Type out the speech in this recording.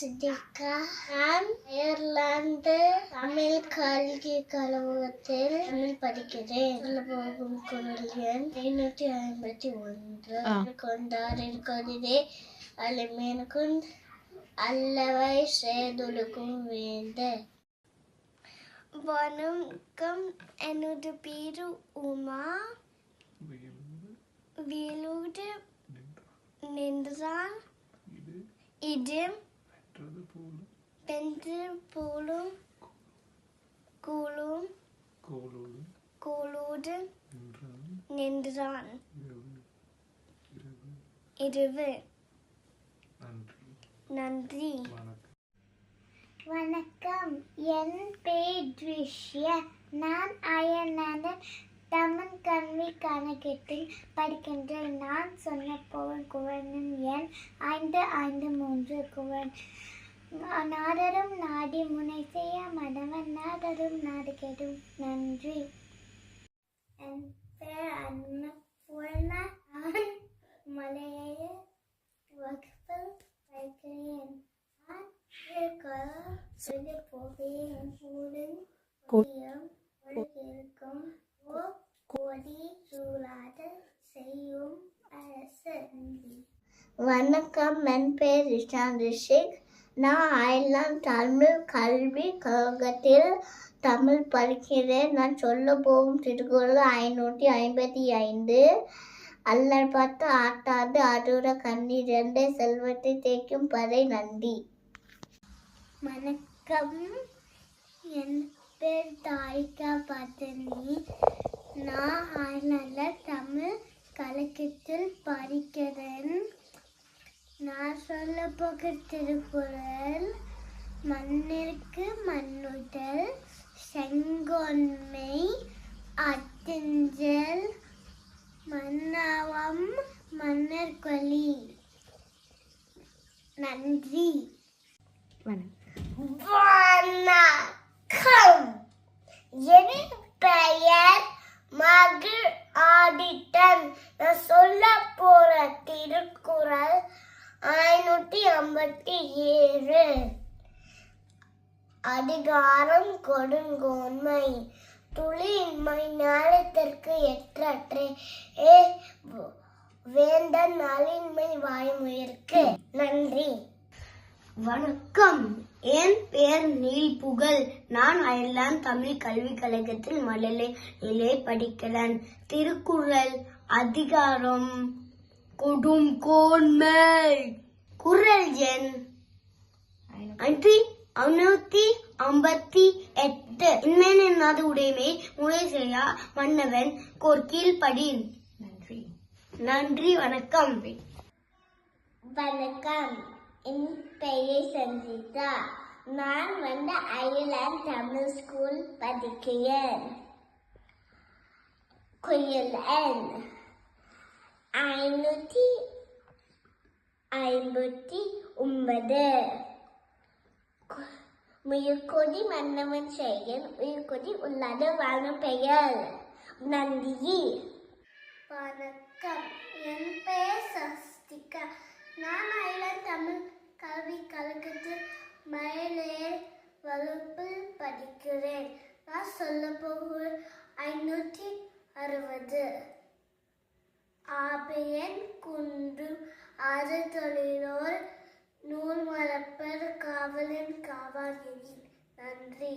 சித்திகா. நான் அயர்லாந்து தமிழ் கல்வி கழகத்தில் தமிழ் படிக்கிறேன். போகும் குரல் எண் ஐநூற்றி ஐம்பத்தி ஒன்று. கொண்டாரின் கொதிரே ألمين كنت അല്ലവൈഷേതുലുക്കും വേണ്ട. വണക്കം എന്നുടെ പേര് ഉമ. വീലൂട് നിന്ദ്രാൻ ഇത് പോലും കൂളും കൂളൂട് നിന്ദ്രാൻ ഇരുവ് நன்றி. வணக்கம். என் பேர் த்ரிஷ்யா. நான் அயர்லாந்து தமிழ் கல்வி கணக்கெட்டில் படிக்கின்றேன். நான் சொன்ன போவன் குவரனின் எண் ஐந்து ஐந்து மூன்று குவன். நாடரும் நாடி முனை செய்ய நாடரும் நாடு கெடும் நன்றி. என் பேர் அன்னபூர்ணா நான் மலைய வகுப்பு சொல்லி இருக்கும் கொடி சூழாத செய்யும் அரசு வணக்கம் என் பேர் ரிஷான் ரிஷிக். நான் அயர்லாந்து தமிழ் கல்வி கழகத்தில் தமிழ் படிக்கிறேன். நான் சொல்ல போகும் திருக்குறள் ஐநூற்றி ஐம்பத்தி ஐந்து. அல்லல் பார்த்து ஆட்டாது அருற கண்ணீர் ரெண்டே செல்வத்தை தேய்க்கும் பறை நந்தி. வணக்கம். என் பேர் தாய்கா பத்தினி நான் அயர்லாந்தில் தமிழ் கலக்கத்தில் படிக்கிறேன். நான் சொல்ல போகிற திருக்குறள் மண்ணிற்கு மண்ணுதல் செங்கொன்மை அத்திஞ்சல் மன்னவம் மன்னர் கொலி. நன்றி. வணக்கம். என் பெயர் மகிழ் ஆதித்தன். நான் சொல்ல போற திருக்குறள் ஐநூற்றி ஐம்பத்தி ஏழு. அதிகாரம் கொடுங்கோன்மை. துளியின்மை ஞானத்திற்கு எற்றற்றே ஏ வேந்தன் நலின்மை வாய்முயற்கு நன்றி. வணக்கம். என் பெயர் நீல் புகழ். நான் அயர்லாந்து தமிழ் கல்விக் கழகத்தில் மழலை படிக்கிறேன். திருக்குறள் அதிகாரம் கொடும் கோன்மை குரல் எண். நன்றி. ஐநூத்தி ஐம்பத்தி எட்டு. இன்மேன் என்னாத உடைமை முறை செய்யா மன்னவன் கோர்க்கில் படி. நன்றி. நன்றி வணக்கம். வணக்கம். என் பெயர் சந்திதா நான் வந்து அயர்லாந்து தமிழ் ஸ்கூல் படிக்கிறேன். குயில் எண் ஐநூற்றி ஐம்பத்தி ஒன்பது. முயற்கொடி மன்னவன் செயல் உயிர்கொடி உள்ளாத வாழும் பெயர். நந்தி வணக்கம். என் பெயர் சஸ்திகா நான் அயலாந்து தமிழ் கல்வி கழகத்தில் மயிலேர் வகுப்பில் படிக்கிறேன். நான் சொல்ல போகிற ஐநூற்றி அறுபது. ஆபையன் குன்று ஆறு தொழிலோர் நூல் மலப்பர் காவலன் காவாகிரி நன்றி.